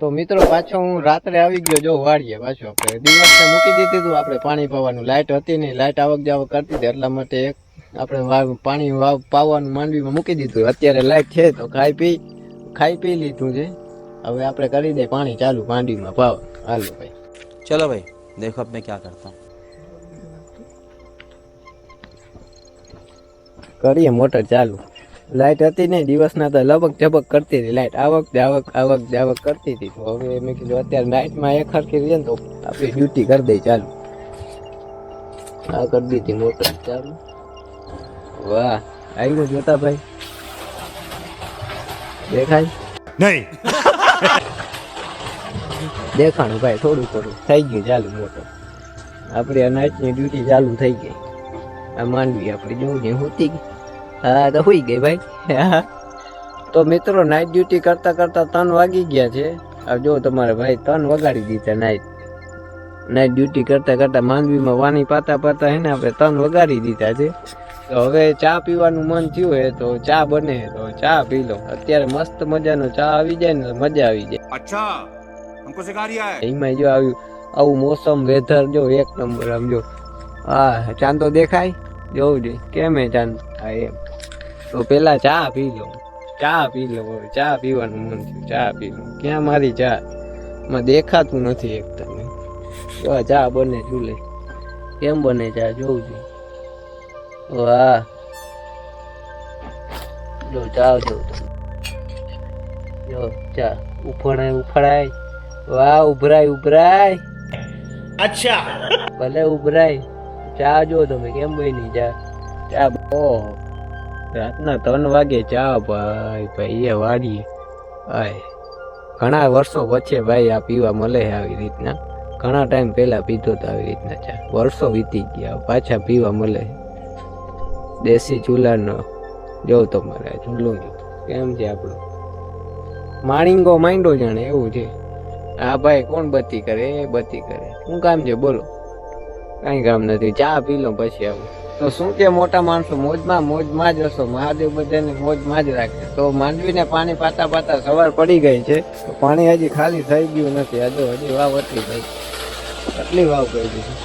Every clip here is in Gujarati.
તો મિત્રો પાછો હું રાત્રે આવી ગયો જો વાળીએ પાછો. આપણે દિવસે મૂકી દીધી હતું આપણે પાણી પાવાનું. લાઇટ હતી નહીં લાઇટ આવક જાવક કરતી હતી એટલા માટે એક આપણે પાણી વાવ પાવાનું માંડવીમાં મૂકી દીધું. અત્યારે લાઇટ છે તો ખાઈ પી ખાઈ પી લીધું છે. હવે આપણે કરી દે પાણી ચાલુ માંડવીમાં પાવ હાલો ભાઈ. ચલો ભાઈ દેખો અબ ક્યાં કરતા. કરીએ મોટર ચાલુ. લાઇટ હતી નહીં દિવસના તો લબક ઝબક કરતી હતી. લાઇટ આવક જાવક આવક જાવક કરતી હતી. તો હવે મેં કીધું અત્યારે નાઇટમાં એક હરખી રહીએ ને તો આપણી ડ્યુટી કરી દઈ ચાલુ. આ કરી દીધી મોટર ચાલુ. વાહ આવ્યું જોતા ભાઈ દેખાય? નહીં. દેખાણું ભાઈ થોડું થોડું. થઈ ગયું ચાલુ મોટર આપણી આ નાઇટની ડ્યુટી ચાલુ થઈ ગઈ. આ માંડવી આપણે જોવું ને હોતી ગઈ. હા તો હોઈ ગઈ ભાઈ તો મિત્રો નાઇટ ડ્યુટી કરતા કરતા ત્રણ વાગી ગયા છે આ જો તમારે ભાઈ ત્રણ વગાડી દીધા નાઇટ નાઇટ ડ્યુટી કરતા કરતા માંડવીમાં વાની પાતા પાતા હે ને આપણે ત્રણ વગાડી દીધા છે તો હવે ચા પીવાનું મન થયું હોય તો ચા બને તો ચા પી લો અત્યારે મસ્ત મજાનો ચા આવી જાય ને તો મજા આવી જાય અચ્છા हमको सिखा रिया है એમાં જો આવ્યું આવું મોસમ વેધર જો એક નંબર આમ જો હા ચાંદો દેખાય જોવું જોઈએ કેમ હે ચાંદ હા એમ તો પેલા ચા પી લો. ચા પી લો. ચા પીવાનું મન થયું. ચા પી લો. ક્યાં મારી ચા? માં દેખાતું નથી એક તમે જો ચા બને ચૂલે કેમ બને ચા? જોઉં છું. વાહ. જો ચા જો જો ચા. ઉફળાય ઉફળાય. વાહ ઉભરાય ઉભરાય. અચ્છા. ભલે ઉભરાય. ચા જો તમે. કેમ બની ચા? ચા ઓહો રાતના ત્રણ વાગે ચા ભાઈ ભાઈ એ વાડીએ. આય, ઘણા વર્ષો વચ્ચે ભાઈ આ પીવા મળે આવી રીતના. ઘણા ટાઈમ પહેલા પીધો તો આવી રીતના ચા. વર્ષો વીતી ગયા પાછા પીવા મળે દેશી ચૂલાનો જોઉં તમારે મારે ચૂલો કેમ છે આપણો? માણીંગો માંડો જાણે, એવું છે. હા ભાઈ કોણ બત્તી કરે? એ બત્તી કરે. શું કામ છે? બોલો. કાંઈ કામ નથી. ચા પી લો પછી આવું. તો શું કે મોટા માણસો મોજમાં મોજમાં જ હશો. મહાદેવ બધાને મોજમાં જ રાખે. તો માંડવીને પાણી પાતા પાતા સવાર પડી ગઈ છે. તો પાણી હજી ખાલી થઈ ગયું નથી. હજુ હજી વાવ અટલી થઈ એટલી વાવ કરી દીધી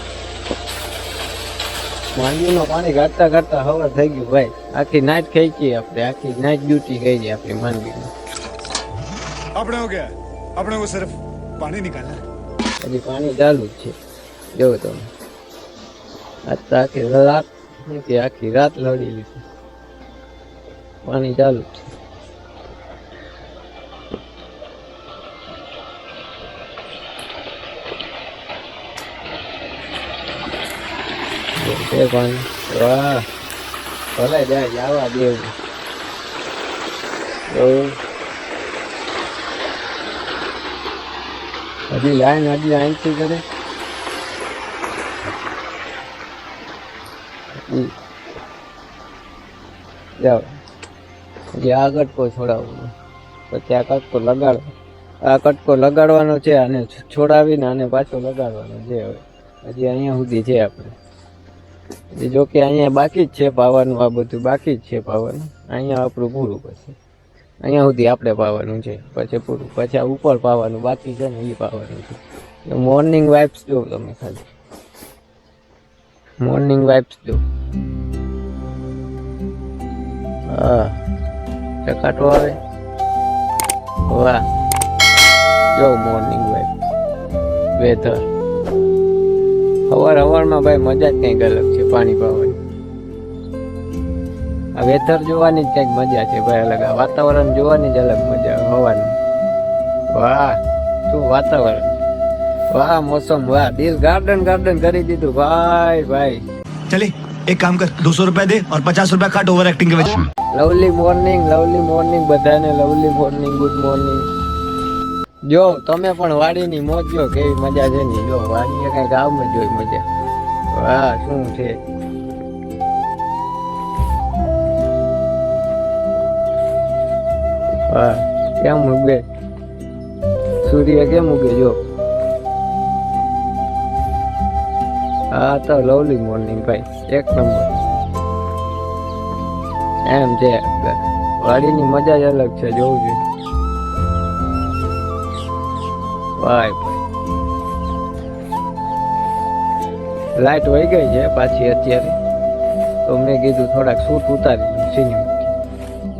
માંડવીનું પાણી ગાતા ગાતા સવાર થઈ ગયું ભાઈ. આખી નાહિત ખાઈ ગઈ આપણે. આખી નાઈટ ડ્યુટી ગઈ આપણી માંડવીની. આપણે હો ગયા આપણે વો સિર્ફ પાણી નીકાળ્યા હજી પાણી ચાલુ જ છે. જોવો તમે. અત્યારે રાત નથી આખી રાત લડી લીધી. પાણી ચાલુ છે. છે વાહ. ભલે જાય, જવા દેવું. એવું હજી લાઈન હજી અહીંથી કરે? હજી આ કટકો છોડાવવાનો પછી આ કટકો લગાડો. આ કટકો લગાડવાનો છે અને છોડાવીને આને પાછો લગાડવાનો છે હવે. હજી અહીંયા સુધી છે આપણે. હજી જો કે અહીંયા બાકી જ છે પાવાનું, આ બધું બાકી જ છે પાવાનું. અહીંયા આપણું પૂરું પછી. અહીંયા સુધી આપણે પાવાનું છે. પછી પૂરું. પછી આ ઉપર પાવાનું બાકી છે ને એ પાવાનું છે. મોર્નિંગ વાઇબ્સ જો તમે ખાલી. મોર્નિંગ વાઇબ્સ જો હા, ચકાટો આવે? વાહ. જો મોર્નિંગ વાઇબ વેધર હવાર હવારમાં ભાઈ મજા જ કંઈક અલગ છે, પાણી પાવાની. આ વેધર જોવાની જ કંઈક મજા છે ભાઈ અલગ. આ વાતાવરણ જોવાની જ અલગ મજા હવાની. વાહ, શું વાતાવરણ? વાહ મોસમ વાહ. દિલ ગાર્ડન ગાર્ડન કરી દીધું. ભાઈ ભાઈ. ચલે એક કામ કર 200 રૂપિયા દે ઓર 50 રૂપિયા કાટ ઓવર એક્ટિંગ કે વચ્ચે લવલી મોર્નિંગ લવલી મોર્નિંગ બધાને લવલી મોર્નિંગ ગુડ મોર્નિંગ જો તમે પણ વાડીની મોજ જો કેવી મજા છે ની જો વાડીએ કઈ ગામ જ જોઈ મજા. વાહ શું છે? વાહ કેમ ઉગે? સૂર્ય કેમ ઉગે જો? હા, તો લવલી મોર્નિંગ ભાઈ. એક નંબર. એમ છે. વાડીની મજા જ અલગ છે, જોવું જોઈએ ભાઈ ભાઈ. લાઈટ વહી ગઈ છે પાછી અત્યારે. તો મેં કીધું થોડાક સૂટ ઉતારી સિનેમા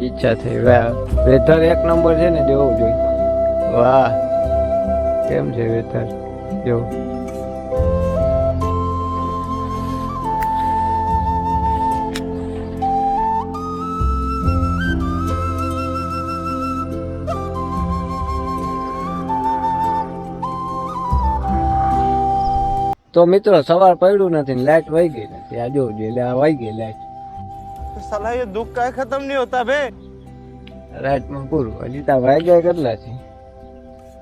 ઈચ્છા થઈ. વાહ, વેધર એક નંબર છે ને, જોવું જોઈએ. વાહ, કેમ છે વેધર? જો. તો મિત્રો સવાર પડ્યું નથી ને લાઈટ વહી ગઈ નથી. આ જોવું એટલે આ વહી ગઈ લાઈટ. સલાહ એ દુઃખ કાંઈ ખતમ નહીં હોતા બે રાતમાં પૂરું. હજી તો વાઈ ગયા કેટલા છે?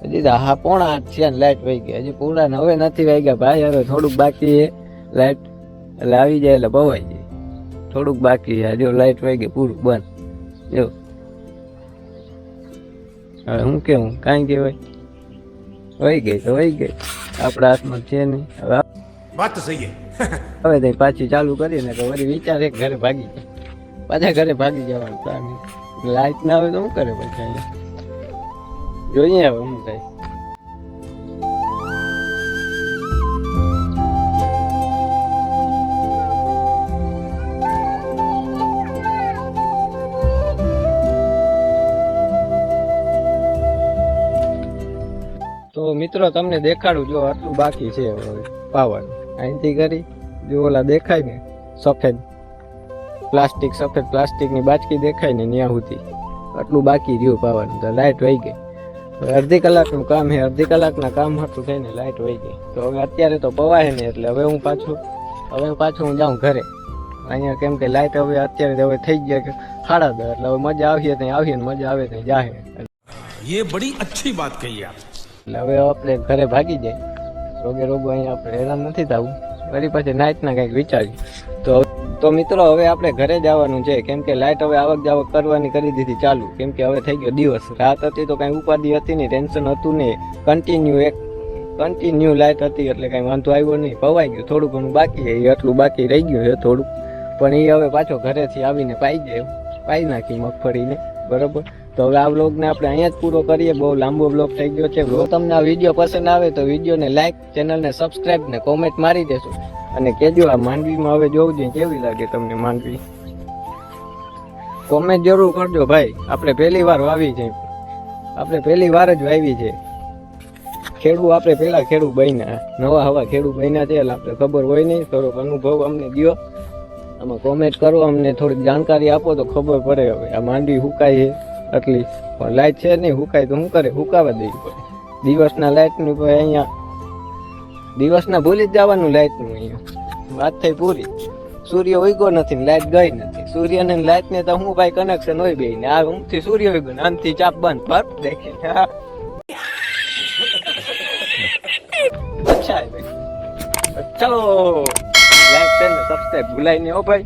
હજી તો હા પોણા આઠ છે ને લાઈટ વહી ગયા. હજી પૂરા હવે નથી વહી ગયા. ભાઈ હવે થોડુંક બાકી છે લાઈટ. એટલે આવી જાય એટલે બવાઈ જાય. થોડુંક બાકી છે. જો લાઈટ વહી ગઈ પૂરું બંધ. જો. હવે હું કેવું? કાંઈ કહેવાય? વહી ગઈ તો વહી ગઈ. આપણા હાથમાં છે નહીં. હવે વાત તો સહી હવે તો પાછું ચાલુ કરીને તો વળી વિચારે ઘરે ભાગી જાય. પાછા ઘરે ભાગી જવાનું લાઈટ ના આવે તો શું કરે પછી જોઈએ હવે શું થાય. મિત્રો તમને દેખાડું જો આટલું બાકી છે હવે પાવર અહીંથી કરી જો ઓલા દેખાય ને સફેદ પ્લાસ્ટિક સફેદ પ્લાસ્ટિકની બાચકી દેખાય ને ત્યાં સુધી આટલું બાકી રહ્યું પાવાનું તો લાઇટ વહી ગઈ હવે અડધી કલાકનું કામ છે અડધી કલાકના કામ હતું થઈને લાઇટ વહી ગઈ તો હવે અત્યારે તો પવાય ને એટલે હવે હું પાછું હવે પાછું હું જાઉં ઘરે અહીંયા કેમ કે લાઇટ હવે અત્યારે તો હવે થઈ ગયા કે સાડા દસ એટલે હવે મજા આવીએ ત્યાં આવીએ ને મજા આવે ત્યાં જાહે ये बड़ी अच्छी बात कही आप એટલે હવે આપણે ઘરે ભાગી જાય. રોગે રોગો અહીંયા આપણે હેરાન નથી થવું. ફરી પછી નાઇટના કંઈક વિચાર્યું તો તો મિત્રો, હવે આપણે ઘરે જવાનું છે. કેમ કે લાઇટ હવે આવક જાવક કરવાની કરી દીધી ચાલુ. કેમ કે હવે થઈ ગયો દિવસ. રાત હતી તો કાંઈ ઉપાધિ હતી નહીં ટેન્શન હતું નહીં. કન્ટિન્યુ એક કન્ટિન્યુ લાઇટ હતી એટલે કાંઈ વાંધો આવ્યો નહીં. પવાઈ ગયું. થોડું ઘણું બાકી એ એટલું બાકી રહી ગયું છે થોડું. પણ એ હવે પાછો ઘરેથી આવીને પાઈ જાય. પાઈ નાખી મગફળીને. બરોબર? તો હવે આ વ્લોગને આપણે અહીંયા જ પૂરો કરીએ. બહુ લાંબો બ્લોગ થઈ ગયો છે. જો તમને આ વીડિયો પસંદ આવે તો વિડીયોને લાઈક ચેનલને સબસ્ક્રાઇબ ને કોમેન્ટ મારી દેજો. અને કહેજો આ માંડવીમાં હવે જોવું જોઈએ કેવી લાગે તમને માંડવી? કોમેન્ટ જરૂર કરજો ભાઈ. આપણે પહેલી વાર વાવી છે. આપણે પહેલી વાર જ વાવી છે. ખેડૂત આપણે પહેલા ખેડૂત બન્યા. નવા હવા ખેડૂત બન્યા છે એટલે આપણે ખબર હોય નહીં. થોડોક અનુભવ અમને દો આમાં કોમેન્ટ કરો. અમને થોડીક જાણકારી આપો તો ખબર પડે હવે. આ માંડવી હુકાય છે. આટલી પણ લાઇટ છે નહીં, હુકાય તો શું કરે? હુકાવા દેવી દિવસના લાઇટનું ભાઈ અહીંયા દિવસના ભૂલી જ જવાનું લાઇટનું અહીંયા. વાત થઈ પૂરી. સૂર્ય ઉગ્યો નથી લાઇટ ગઈ નથી. સૂર્ય ને લાઇટ ને તો હું ભાઈ કનેક્શન હોય બે ને. આ ઊંઘથી સૂર્ય ઉગ્યો આમથી ચાપ બંધ પર દેખે. અચ્છા. ચલો. લાઈક છે ને સબસ્ક્રાઈબ ભૂલાય નહીં હો ભાઈ.